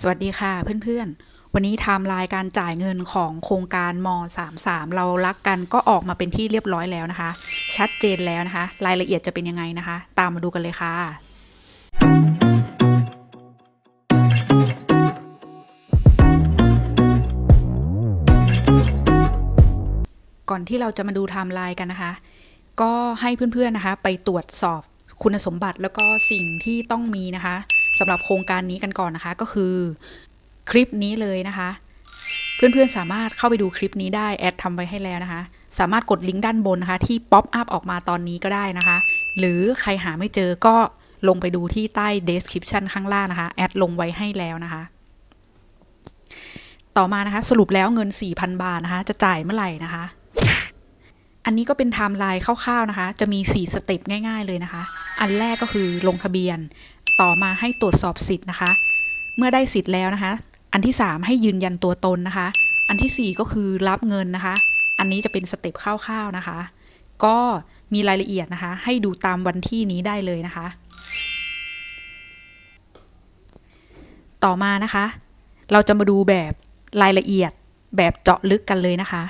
สวัสดีค่ะเพื่อนๆ วันนี้ไทม์ไลน์การจ่ายเงินของโครงการม 33 เรารักกันก็ออกมาเป็นที่เรียบร้อยแล้วนะคะ ชัดเจนแล้วนะคะ รายละเอียดจะเป็นยังไงนะคะ ตามมาดูกันเลยค่ะก่อนที่เราจะมาดูไทม์ไลน์กันนะคะ ก็ให้เพื่อนๆนะคะ ไปตรวจสอบคุณสมบัติแล้วก็สิ่งที่ต้องมีนะคะ สำหรับโครงการนี้กันก่อนนะคะ ก็คือคลิปนี้เลยนะคะ เพื่อนๆสามารถเข้าไปดูคลิปนี้ได้แอดทำไว้ให้แล้วนะคะ สามารถกดลิงก์ด้านบนนะคะ ที่ป๊อปอัพออกมาตอนนี้ก็ได้นะคะ หรือใครหาไม่เจอก็ลงไปดูที่ใต้ description ข้างล่างนะคะ แอดลงไว้ให้แล้วนะคะ ต่อมานะคะ สรุปแล้วเงิน 4,000 บาทนะคะ จะจ่ายเมื่อไหร่นะคะ อันนี้ก็เป็นไทม์ไลน์คร่าวๆนะคะ จะมี 4 สเต็ปง่าย ๆ เลยนะคะ อันแรกก็คือลงทะเบียน ต่อมาให้ตรวจสอบสิทธิ์นะคะ เมื่อได้สิทธิ์แล้วนะคะ อันที่ 3 ให้ยืนยันตัวตนนะคะ อันทีสี่ 4 ก็คือรับเงินนะคะ อันนี้จะเป็นสเต็ปคร่าวๆนะคะ ก็มีรายละเอียดนะคะ ให้ดูตามวันที่นี้ได้เลยนะคะ ต่อมานะคะ เราจะมาดูแบบรายละเอียดแบบเจาะลึกกันเลยนะคะ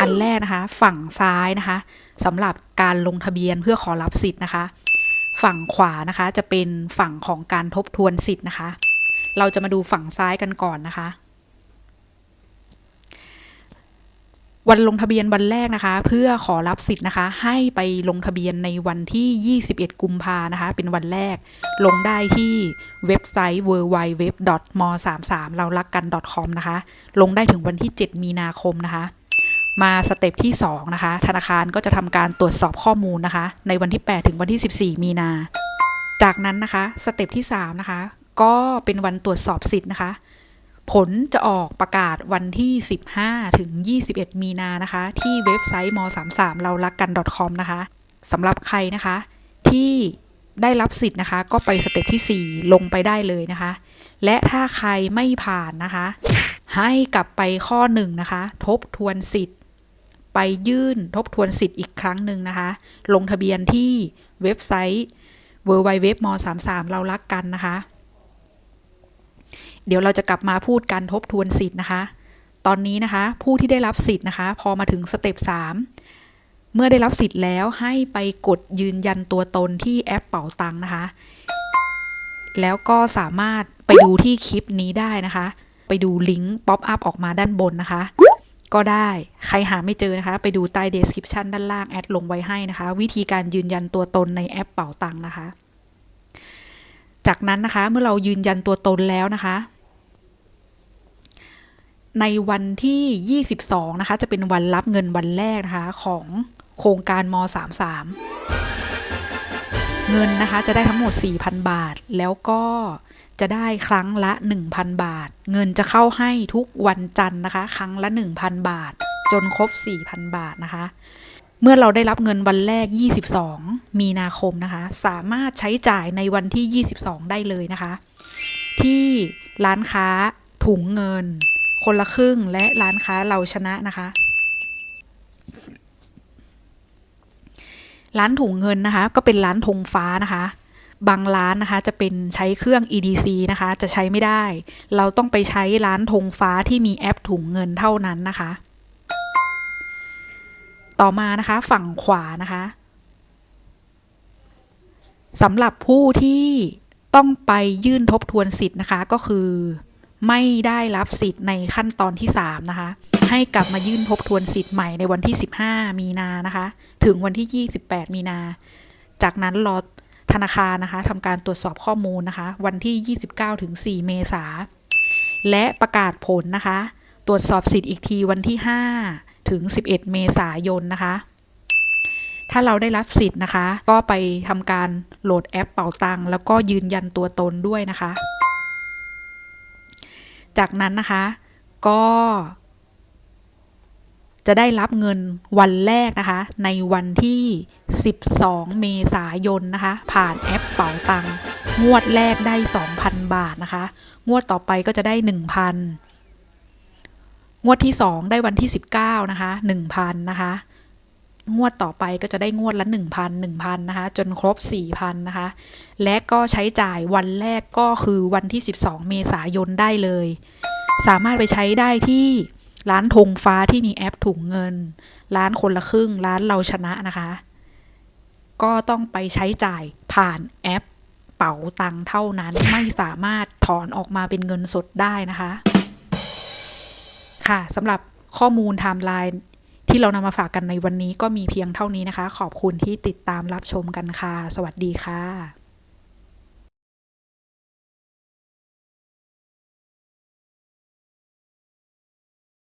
อันแรกนะคะ ฝั่งซ้ายนะคะสำหรับการลงทะเบียนเพื่อขอรับสิทธิ์นะคะ ฝั่งขวานะคะจะเป็นฝั่งของการทบทวนสิทธิ์นะคะ เราจะมาดูฝั่งซ้ายกันก่อนนะคะ วันลงทะเบียนวันแรกนะคะ เพื่อขอรับสิทธิ์นะคะ ให้ไปลงทะเบียนในวันที่ 21 กุมภานะคะ เป็นวันแรก ลงได้ที่เว็บไซต์ www.m33 เรารักกัน .com นะคะ ลงได้ถึงวันที่ 7 มีนาคมนะคะ มาสเต็ปที่ 2 นะคะ ธนาคารก็จะทำการตรวจสอบข้อมูลนะคะ ในวันที่ 8 ถึงวันที่ 14 มีนา จากนั้นนะคะ สเต็ปที่ 3 นะคะ ก็เป็นวันตรวจสอบสิทธิ์นะคะ ผลจะออกประกาศวันที่ 15 ถึง 21 มีนานะคะ ที่เว็บไซต์ม33เรารักกัน .com นะคะสำหรับใครนะคะ ที่ได้รับสิทธิ์นะคะ ก็ไปสเต็ปที่ 4 ลงไปได้เลยนะคะ และถ้าใครไม่ผ่านนะคะ ให้กลับไปข้อ 1นนะคะ ทบทวนสิทธิ์ ไปยื่นทบทวนสิทธิ์อีกครั้งหนึ่งนะคะ ลงทะเบียนที่เว็บไซต์ w w w m 3 3เรารักกันนะคะ เดี๋ยวเราจะกลับมาพูดการทบทวนสิทธิ์นะคะ ตอนนี้นะคะ ผู้ที่ได้รับสิทธิ์นะคะ พอมาถึงสเต็ป3เมื่อได้รับสิทธิ์แล้วให้ไปกดยืนยันตัวตนที่แอปเป๋าตังค์นะคะ แล้วก็สามารถไปดูที่คลิปนี้ได้นะคะ ไปดูลิงก์ป๊อปอัพออกมาด้านบนนะคะ ก็ได้ใครหาไม่เจอนะคะ ไปดูใต้ description ด้านล่างแอดลงไว้ให้นะคะ วิธีการยืนยันตัวตนในแอปเป๋าตังนะคะ จากนั้นนะคะเมื่อเรายืนยันตัวตนแล้วนะคะ ในวันที่ 22 นะคะ จะเป็นวันรับเงินวันแรกนะคะของโครงการม 33 เงินนะคะจะได้ทั้งหมด 4,000 บาท แล้วก็ จะได้ครั้งละ 1,000 บาท เงินจะเข้าให้ทุกวันจันทร์นะคะ ครั้งละ 1,000 บาท จนครบ 4,000 บาทนะคะ เมื่อเราได้รับเงินวันแรก 22 มีนาคมนะคะ สามารถใช้จ่ายในวันที่ 22 ได้เลยนะคะ ที่ร้านค้าถุงเงิน คนละครึ่งและร้านค้าเราชนะนะคะร้านถุงเงินนะคะ ก็เป็นร้านธงฟ้านะคะ บางร้านนะคะจะเป็นใช้เครื่อง EDC นะคะจะใช้ไม่ได้ เราต้องไปใช้ร้านธงฟ้าที่มีแอปถุงเงินเท่านั้นนะคะ ต่อมานะคะฝั่งขวานะคะสำหรับผู้ที่ต้องไปยื่นทบทวนสิทธิ์นะคะก็คือไม่ได้รับสิทธิ์ในขั้นตอนที่ 3 นะคะ ให้กลับมายื่นทบทวนสิทธิ์ใหม่ในวันที่ 15 มีนานะคะ ถึงวันที่ 28 มีนา จากนั้นรอ ธนาคารนะคะทำการตรวจสอบข้อมูลนะคะ วันที่ 29ถึง4เมษาและประกาศผลนะคะ ตรวจสอบสิทธิ์อีกทีวันที่ 5 ถึง 11 เมษายนนะคะ ถ้าเราได้รับสิทธิ์นะคะ ก็ไปทำการโหลดแอปเป่าตังค์แล้วก็ยืนยันตัวตนด้วยนะคะ จากนั้นนะคะ ก็ จะได้รับเงินวันแรกนะคะ ในวันที่ 12 เมษายนนะคะ ผ่านแอปเป๋าตังงวดแรกได้ 2,000 บาทนะคะ งวดต่อไปก็จะได้ 1,000 งวดที่ 2 ได้วันที่ 19 นะคะ 1,000 นะคะ งวดต่อไปก็จะได้งวดละ 1,000 1,000 นะคะ จนครบ 4,000 นะคะ และก็ใช้จ่ายวันแรกก็คือวันที่ 12 เมษายนได้เลย สามารถไปใช้ได้ที่ ร้านธงฟ้าที่มีแอปถุงเงิน ร้านคนละครึ่ง ร้านเราชนะนะคะ ก็ต้องไปใช้จ่ายผ่านแอปเป๋าตังเท่านั้นไม่สามารถถอนออกมาเป็นเงินสดได้นะคะ ค่ะสำหรับข้อมูลไทม์ไลน์ที่เรานำมาฝากกันในวันนี้ก็มีเพียงเท่านี้นะคะ ขอบคุณที่ติดตามรับชมกันค่ะ สวัสดีค่ะ